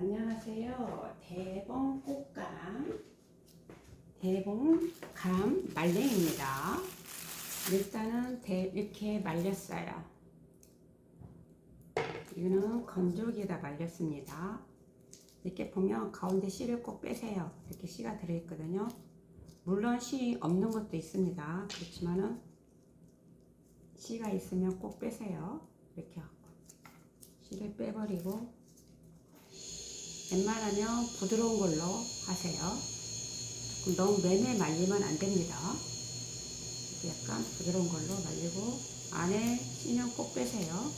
안녕하세요. 대봉 꽃감, 대봉 감 말랭입니다. 일단은 대, 이렇게 말렸어요. 이거는 건조기에다 말렸습니다. 이렇게 보면 가운데 씨를 꼭 빼세요. 이렇게 씨가 들어있거든요. 물론 씨 없는 것도 있습니다. 그렇지만은 씨가 있으면 꼭 빼세요. 이렇게 하고 씨를 빼버리고 웬만하면 부드러운 걸로 하세요. 조금 너무 매매 말리면 안 됩니다. 약간 부드러운 걸로 말리고 안에 씨는 꼭 빼세요.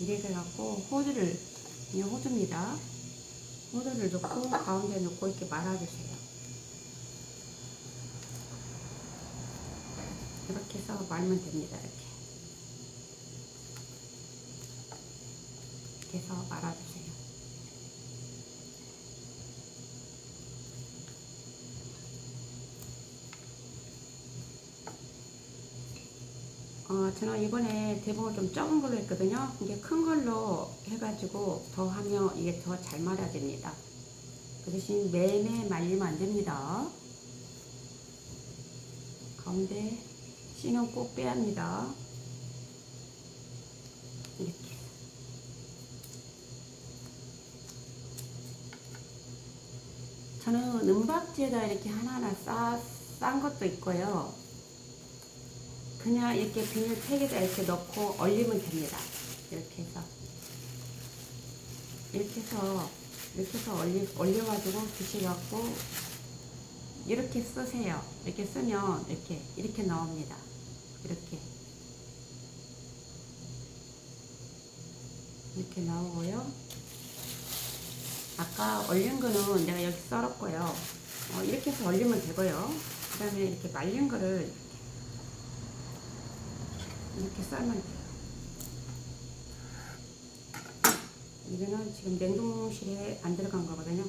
이렇게 갖고 호두를 그냥 호두입니다. 호두를 넣고 가운데 넣고 이렇게 말아주세요. 이렇게 해서 말면 됩니다. 이렇게. 이렇게 해서 말아주세요. 어, 저는 이번에 대봉을 좀 적은 걸로 했거든요. 이게 큰 걸로 해가지고 더 하면 이게 더 잘 말아집니다. 그 대신 매매 말리면 안 됩니다. 가운데 씨는 꼭 빼야 합니다. 이렇게. 저는 은박지에다 이렇게 하나하나 싸, 싼 것도 있고요. 그냥 이렇게 비닐팩에다 이렇게 넣고 얼리면 됩니다. 이렇게 해서. 이렇게 해서, 이렇게 해서 얼리, 얼려가지고 드시갖고, 이렇게 쓰세요. 이렇게 쓰면, 이렇게, 이렇게 나옵니다. 이렇게. 이렇게 나오고요. 아까 얼린 거는 내가 여기 썰었고요. 어, 이렇게 해서 얼리면 되고요. 그 다음에 이렇게 말린 거를 이렇게 썰면 돼요. 이거는 지금 냉동실에 안 들어간 거거든요.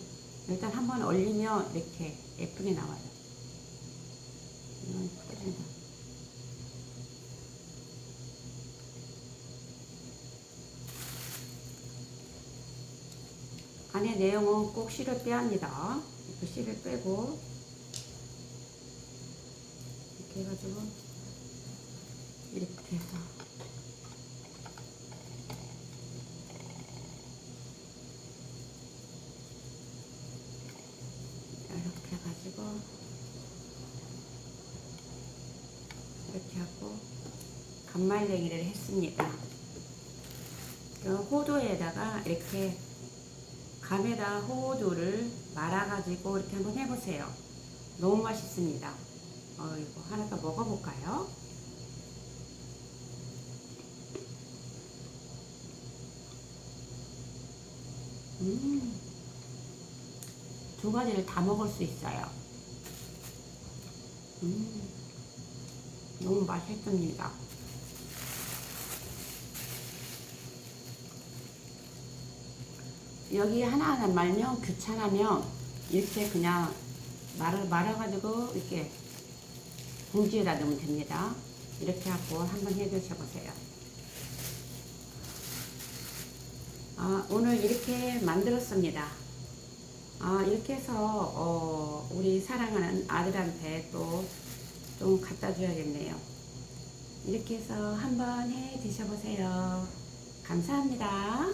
일단 한번 얼리면 이렇게 예쁘게 나와요. 안에 내용은 꼭 씨를 빼야 합니다. 그 씨를 빼고 이렇게 해가지고 이렇게 해서 이렇게 해가지고 이렇게 하고 간말랭이를 했습니다. 그 호두에다가 이렇게 감에다 호두를 말아가지고 이렇게 한번 해보세요. 너무 맛있습니다. 어이구 하나 더 먹어볼까요? 음, 두 가지를 다 먹을 수 있어요. 음, 너무 맛있습니다. 여기 하나하나 말면 귀찮으면 이렇게 그냥 말아, 말아가지고 이렇게 봉지에다 넣으면 됩니다. 이렇게 하고 한번 해 드셔보세요. 아, 오늘 이렇게 만들었습니다. 아, 이렇게 해서 어, 우리 사랑하는 아들한테 또 좀 갖다 줘야겠네요. 이렇게 해서 한번 해 드셔보세요. 감사합니다.